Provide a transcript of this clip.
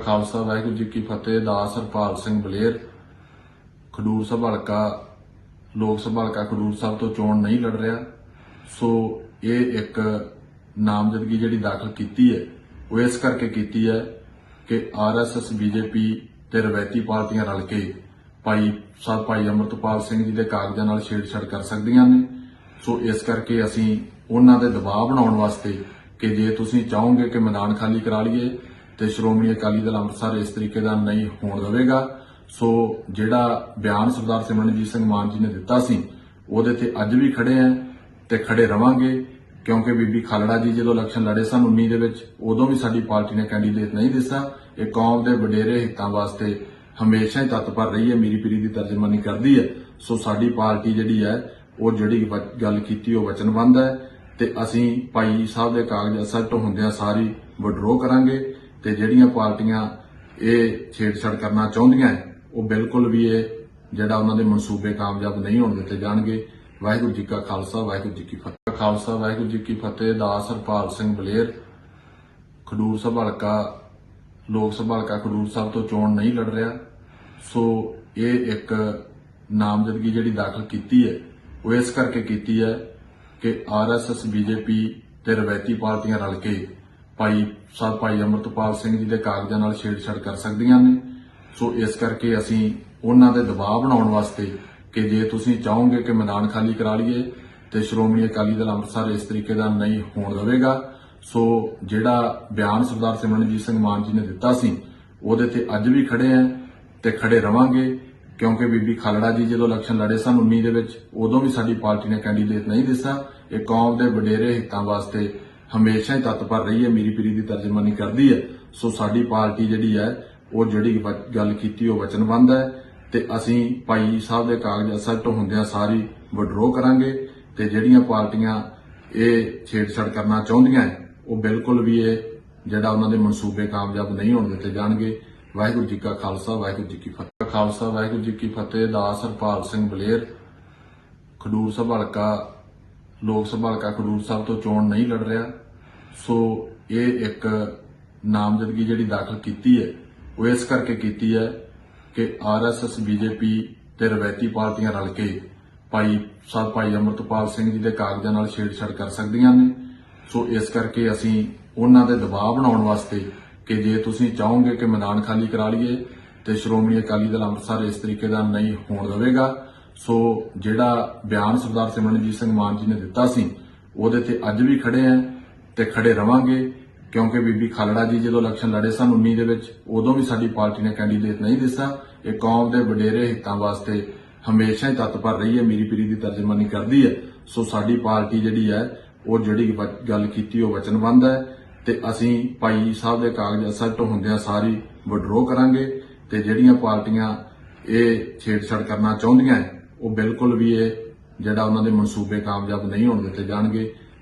ਖਾਲਸਾ, ਵਾਹਿਗੁਰੂ ਜੀ ਕੀ ਫਤਿਹ, ਦਾਸ ਹਰਪਾਲ ਸਿੰਘ ਬਲੇਰ। ਖਡੂਰ ਸਾਹਿਬ ਹਲਕਾ, ਲੋਕ ਸਭਾ ਹਲਕਾ ਖਡੂਰ ਸਾਹਿਬ ਤੋਂ ਚੋਣ ਨਹੀਂ ਲੜ ਰਿਹਾ। ਸੋ ਇਹ ਇੱਕ ਨਾਮਜ਼ਦਗੀ ਜਿਹੜੀ ਦਾਖਲ ਕੀਤੀ ਹੈ, ਉਹ ਇਸ ਕਰਕੇ ਕੀਤੀ ਹੈ ਕਿ ਆਰਐਸਐਸ ਬੀਜੇਪੀ ਤੇ ਰਵਾਇਤੀ ਪਾਰਟੀਆਂ ਰਲ ਕੇ ਭਾਈ ਸਾਹਿਬ ਭਾਈ ਅਮਰਤਪਾਲ ਸਿੰਘ ਜੀ ਦੇ ਕਾਗਜ਼ਾਂ ਨਾਲ ਛੇੜਛਾੜ ਕਰ ਸਕਦੀਆਂ ਨੇ। ਸੋ ਇਸ ਕਰਕੇ ਅਸੀਂ ਉਹਨਾਂ ਦੇ ਦਬਾਅ ਬਣਾਉਣ ਵਾਸਤੇ ਕਿ ਜੇ ਤੁਸੀਂ ਚਾਹੋਗੇ ਕਿ ਮੈਦਾਨ ਖਾਲੀ ਕਰਾ ਲਈਏ ਤੇ ਸ਼੍ਰੋਮਣੀ ਅਕਾਲੀ ਦਲ ਅੰਮ੍ਰਿਤਸਰ ਇਸ ਤਰੀਕੇ ਦਾ ਨਹੀਂ ਹੋਣ ਦੇਵੇਗਾ। ਸੋ ਜਿਹੜਾ ਬਿਆਨ ਸਰਦਾਰ ਸਿਮਰਨਜੀਤ ਸਿੰਘ ਮਾਨ ਜੀ ਨੇ ਦਿੱਤਾ ਸੀ, ਉਹਦੇ ਤੇ ਅੱਜ ਵੀ ਖੜੇ ਆਂ ਤੇ ਖੜੇ ਰਵਾਂਗੇ, ਕਿਉਂਕਿ ਬੀਬੀ ਖਾਲੜਾ ਜੀ ਜਦੋਂ ਇਲੈਕਸ਼ਨ ਲੜੇ ਸਨ 19 ਦੇ ਵਿੱਚ, ਉਦੋਂ ਵੀ ਸਾਡੀ ਪਾਰਟੀ ਨੇ ਕੈਂਡੀਡੇਟ ਨਹੀਂ ਦਿੱਤਾ। ਇਹ ਕੌਮ ਦੇ ਵਡੇਰੇ ਹਿੱਤਾਂ ਵਾਸਤੇ ਹਮੇਸ਼ਾ ਹੀ ਤਤਪਰ ਰਹੀ ਹੈ, ਮੀਰੀ ਪੀਰੀ ਦੀ ਤਰਜਮਾਨੀ ਕਰਦੀ ਹੈ। ਸੋ ਸਾਡੀ ਪਾਰਟੀ ਜਿਹੜੀ ਹੈ, ਉਹ ਜਿਹੜੀ ਗੱਲ ਕੀਤੀ, ਉਹ ਵਚਨਬੰਦ ਹੈ ਤੇ ਅਸੀਂ ਭਾਈ ਸਾਹਿਬ ਦੇ ਕਾਗਜ਼ ਅਸਲ ਹੁੰਦਿਆਂ ਸਾਰੀ ਵਿਡਰੋ ਕਰਾਂਗੇ। ਤੇ ਜਿਹੜੀਆਂ ਪਾਰਟੀਆਂ ਇਹ ਛੇੜਛਾੜ ਕਰਨਾ ਚਾਹੁੰਦੀਆਂ ਹੈ, ਉਹ ਬਿਲਕੁਲ ਵੀ ਇਹ ਜਿਹੜਾ ਉਹਨਾਂ ਦੇ ਮਨਸੂਬੇ ਕਾਮਯਾਬ ਨਹੀਂ ਹੋਣ ਦਿੱਤੇ ਜਾਣਗੇ। ਵਾਹਿਗੁਰੂ ਜੀ ਕਾ ਖਾਲਸਾ ਵਾਹਿਗੁਰੂ ਜੀ ਕੀ ਫਤਿਹ। ਖਾਲਸਾ ਵਾਹਿਗੁਰੂ ਜੀ ਕੀ ਫਤਿਹ। ਦਾਸ ਹਰਪਾਲ ਸਿੰਘ ਬਲੇਰ ਖਡੂਰ ਸਾਹਿਬ ਹਲਕਾ ਲੋਕ ਸਭਾ ਹਲਕਾ ਖਡੂਰ ਸਾਹਿਬ ਤੋਂ ਚੋਣ ਨਹੀਂ ਲੜ ਰਿਹਾ। ਸੋ ਇਹ ਇੱਕ ਨਾਮਜ਼ਦਗੀ ਜਿਹੜੀ ਦਾਖਲ ਕੀਤੀ ਹੈ ਉਹ ਇਸ ਕਰਕੇ ਕੀਤੀ ਹੈ ਕਿ ਆਰਐਸਐਸ ਬੀਜੇਪੀ ਤੇ ਰਵਾਇਤੀ ਪਾਰਟੀਆਂ ਰਲ ਕੇ ਭਾਈ ਸਾਹਿਬ ਭਾਈ ਅਮਰਤਪਾਲ ਸਿੰਘ ਜੀ ਦੇ ਕਾਗਜ਼ਾਂ ਨਾਲ ਛੇੜਛਾੜ ਕਰ ਸਕਦੀਆਂ ਨੇ। ਸੋ ਇਸ ਕਰਕੇ ਅਸੀਂ ਉਹਨਾਂ ਦੇ ਦਬਾਅ ਬਣਾਉਣ ਵਾਸਤੇ ਕਿ ਜੇ ਤੁਸੀਂ ਚਾਹੋਗੇ ਕਿ ਮੈਦਾਨ ਖਾਲੀ ਕਰਾ ਲਈਏ, ਤੇ ਸ਼੍ਰੋਮਣੀ ਅਕਾਲੀ ਦਲ ਅੰਮ੍ਰਿਤਸਰ ਇਸ ਤਰੀਕੇ ਦਾ ਨਹੀਂ ਹੋਣ ਦੇਵੇਗਾ। ਸੋ ਜਿਹੜਾ ਬਿਆਨ ਸਰਦਾਰ ਸਿਮਰਨਜੀਤ ਸਿੰਘ ਮਾਨ ਜੀ ਨੇ ਦਿੱਤਾ ਸੀ, ਉਹਦੇ ਤੇ ਅੱਜ ਵੀ ਖੜੇ ਆਂ ਤੇ ਖੜੇ ਰਵਾਂਗੇ, ਕਿਉਂਕਿ ਬੀਬੀ ਖਾਲੜਾ ਜੀ ਜਦੋਂ ਇਲੈਕਸ਼ਨ ਲੜੇ ਸਨ 19 ਦੇ ਵਿੱਚ, ਉਦੋਂ ਵੀ ਸਾਡੀ ਪਾਰਟੀ ਨੇ ਕੈਂਡੀਡੇਟ ਨਹੀਂ ਦਿੱਤਾ। ਇਹ ਕੌਮ ਦੇ ਵਡੇਰੇ ਹਿੱਤਾਂ ਵਾਸਤੇ ਹਮੇਸ਼ਾ ਹੀ ਤਤਪਰ ਰਹੀ ਹੈ ਮੀਰੀ ਪੀਰੀ ਦੀ ਤਰਜਮਾਨੀ ਕਰਦੀ ਹੈ। ਸੋ ਸਾਡੀ ਪਾਰਟੀ ਜਿਹੜੀ ਹੈ ਉਹ ਜਿਹੜੀ ਗੱਲ ਕੀਤੀ ਉਹ ਵਚਨਬੰਦ ਹੈ ਤੇ ਅਸੀਂ ਭਾਈ ਸਾਹਿਬ ਦੇ ਕਾਗਜ਼ ਅਸਲ ਹੁੰਦਿਆਂ ਸਾਰੀ ਵਿਡਰੋ ਕਰਾਂਗੇ ਤੇ ਜਿਹੜੀਆਂ ਪਾਰਟੀਆਂ ਇਹ ਛੇੜਛਾੜ ਕਰਨਾ ਚਾਹੁੰਦੀਆਂ ਹੈ, ਉਹ ਬਿਲਕੁਲ ਵੀ ਇਹ ਜਿਹੜਾ ਉਹਨਾਂ ਦੇ ਮਨਸੂਬੇ ਕਾਮਯਾਬ ਨਹੀਂ ਹੋਣ ਦਿੱਤੇ ਜਾਣਗੇ। ਵਾਹਿਗੁਰੂ ਜੀ ਕਾ ਖਾਲਸਾ ਵਾਹਿਗੁਰੂ ਜੀ ਕੀ ਫਤਿਹ। ਖਾਲਸਾ ਵਾਹਿਗੁਰੂ ਜੀ ਕੀ ਫਤਿਹ। ਦਾਸ ਹਰਪਾਲ ਸਿੰਘ ਬਲੇਰ ਖਡੂਰ ਸਾਹਿਬ ਹਲਕਾ ਲੋਕ ਸਭਾ ਹਲਕਾ ਖਡੂਰ ਸਾਹਿਬ ਤੋਂ ਚੋਣ ਨਹੀਂ ਲੜ ਰਿਹਾ। ਸੋ ਇਹ ਇੱਕ ਨਾਮਜ਼ਦਗੀ ਜਿਹੜੀ ਦਾਖਲ ਕੀਤੀ ਹੈ, ਉਹ ਇਸ ਕਰਕੇ ਕੀਤੀ ਹੈ ਕਿ ਆਰਐਸਐਸ ਬੀਜੇਪੀ ਤੇ ਰਵੈਤੀ ਪਾਰਟੀਆਂ ਰਲ ਕੇ ਭਾਈ ਸਾਹਿਬ ਭਾਈ ਅਮਰਤਪਾਲ ਸਿੰਘ ਜੀ ਦੇ ਕਾਗਜ਼ਾਂ ਨਾਲ ਛੇੜਛਾੜ ਕਰ ਸਕਦੀਆਂ ਨੇ। ਸੋ ਇਸ ਕਰਕੇ ਅਸੀਂ ਉਹਨਾਂ ਦੇ ਦਬਾਅ ਬਣਾਉਣ ਵਾਸਤੇ ਕਿ ਜੇ ਤੁਸੀਂ ਚਾਹੋਗੇ ਕਿ ਮੈਦਾਨ ਖਾਲੀ ਕਰਾ ਲਈਏ ਤੇ ਸ਼੍ਰੋਮਣੀ ਅਕਾਲੀ ਦਲ ਅੰਮ੍ਰਿਤਸਰ ਇਸ ਤਰੀਕੇ ਦਾ ਨਹੀਂ ਹੋਣ ਦੇਵੇਗਾ। ਸੋ ਜਿਹੜਾ ਬਿਆਨ ਸਰਦਾਰ ਸਿਮਰਨਜੀਤ ਸਿੰਘ ਮਾਨ ਜੀ ਨੇ ਦਿੱਤਾ ਸੀ, ਉਹਦੇ ਤੇ ਅੱਜ ਵੀ ਖੜੇ ਆਂ। ਤੇ ਖੜੇ ਰਵਾਂਗੇ ਕਿਉਂਕਿ ਬੀਬੀ ਖਾਲੜਾ ਜੀ ਜਦੋਂ ਇਲੈਕਸ਼ਨ ਲੜੇ ਸਨ 19 ਦੇ ਵਿੱਚ ਉਦੋਂ ਵੀ ਸਾਡੀ ਪਾਰਟੀ ਨੇ ਕੈਂਡੀਡੇਟ ਨਹੀਂ ਦਿੱਤਾ। ਇਹ ਕੌਮ ਦੇ ਵਡੇਰੇ ਹਿੱਤਾਂ ਵਾਸਤੇ ਹਮੇਸ਼ਾ ਹੀ ਤਤਪਰ ਰਹੀ ਹੈ ਮੀਰੀ ਪੀਰੀ ਦੀ ਤਰਜਮਾਨੀ ਕਰਦੀ ਹੈ। ਸੋ ਸਾਡੀ ਪਾਰਟੀ ਜਿਹੜੀ ਹੈ ਉਹ ਜਿਹੜੀ ਗੱਲ ਕੀਤੀ ਉਹ ਵਚਨਬੰਦ ਹੈ ਤੇ ਅਸੀਂ ਭਾਈ ਸਾਹਿਬ ਦੇ ਕਾਗਜ਼ ਅਸਲ ਹੁੰਦਿਆਂ ਸਾਰੀ ਵਿਡਰੋ ਕਰਾਂਗੇ ਤੇ ਜਿਹੜੀਆਂ ਪਾਰਟੀਆਂ ਇਹ ਛੇੜਛਾੜ ਕਰਨਾ ਚਾਹੁੰਦੀਆਂ ਹੈ, ਉਹ ਬਿਲਕੁਲ ਵੀ ਇਹ ਜਿਹੜਾ ਉਹਨਾਂ ਦੇ ਮਨਸੂਬੇ ਕਾਮਯਾਬ ਨਹੀਂ ਹੋਣ ਦਿੱਤੇ ਜਾਣਗੇ।